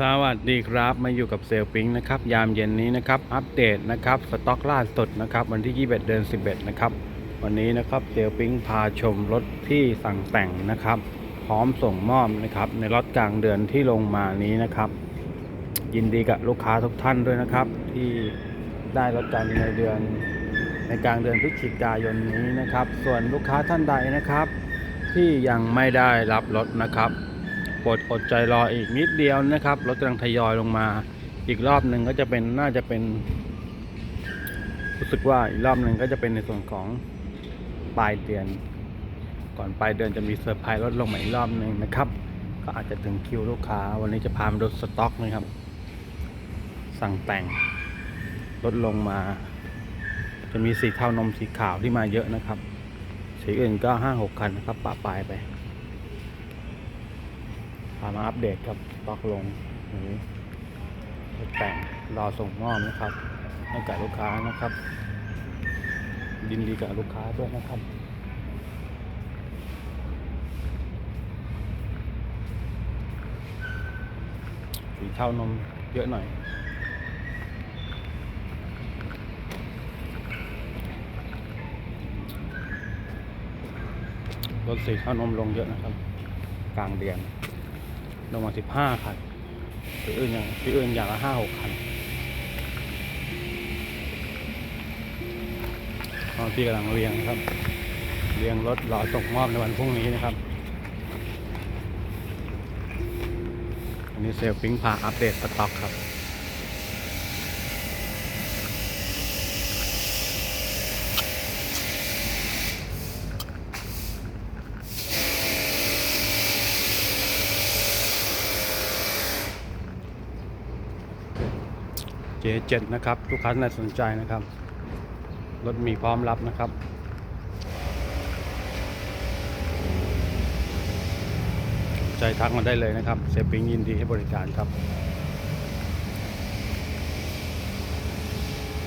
สวัสดีครับ มาอยู่กับเซลปิงนะครับ ยามเย็นนี้นะครับ อัปเดตนะครับ สต็อกล่าสุดนะครับ วันที่ 21 เดือน 11 นะครับ วันนี้นะครับเซลปิงพาชมรถที่สั่งแต่งนะครับ พร้อมส่งมอบนะครับ ในรถกลางเดือนที่ลงมานี้นะครับ ยินดีกับลูกค้าทุกท่านด้วยนะครับ ที่ได้รถกันในเดือนในกลางเดือนพฤศจิกายนนี้นะครับ ส่วนลูกค้าท่านใดนะครับ ที่ยังไม่ได้รับรถนะครับ ปดอดใจรออีกนิดเดียวนะครับรถกำลังทยอยลงมา อีกรอบหนึ่งก็จะเป็นน่าจะเป็น รู้สึกว่าอีกรอบหนึ่งก็จะเป็นในส่วนของปลายเดือน ก่อนปลายเดือนจะมีเซอร์ไพรส์รถลงมาอีกรอบหนึ่งนะครับ ก็อาจจะถึงคิวลูกค้า วันนี้จะพามาดูสต็อกนะครับ สั่งแต่งลดลงมา จะมีสีเทานมสีขาวที่มาเยอะนะครับสีอื่นก็ห้าหกคันนะครับปะปลายไปามาอัปเดตครับตอกลงนี้แต่งรอส่งมอบนะครับให้กับลูกค้านะครับยินดีกับลูกค้าด้วยนะครับสีเทานมเยอะหน่อยรถสีเทานมลงเยอะนะครับ กลางเดือน ลงมาสิบห้าคันที่อื่นอย่างที่อื่นอย่างละห้าหกคันตอนที่กำลังเรียงครับ เรียงรถรอส่งมอบในวันพรุ่งนี้นะครับ อันนี้เซลล์ปิ้งพาอัปเดตสต็อกครับ J7 นะครับลูกค้าท่านใดสนใจนะครับ รถมีพร้อมรับนะครับใจทักมาได้เลยนะครับเซฟปิ้งยินดีให้บริการครับ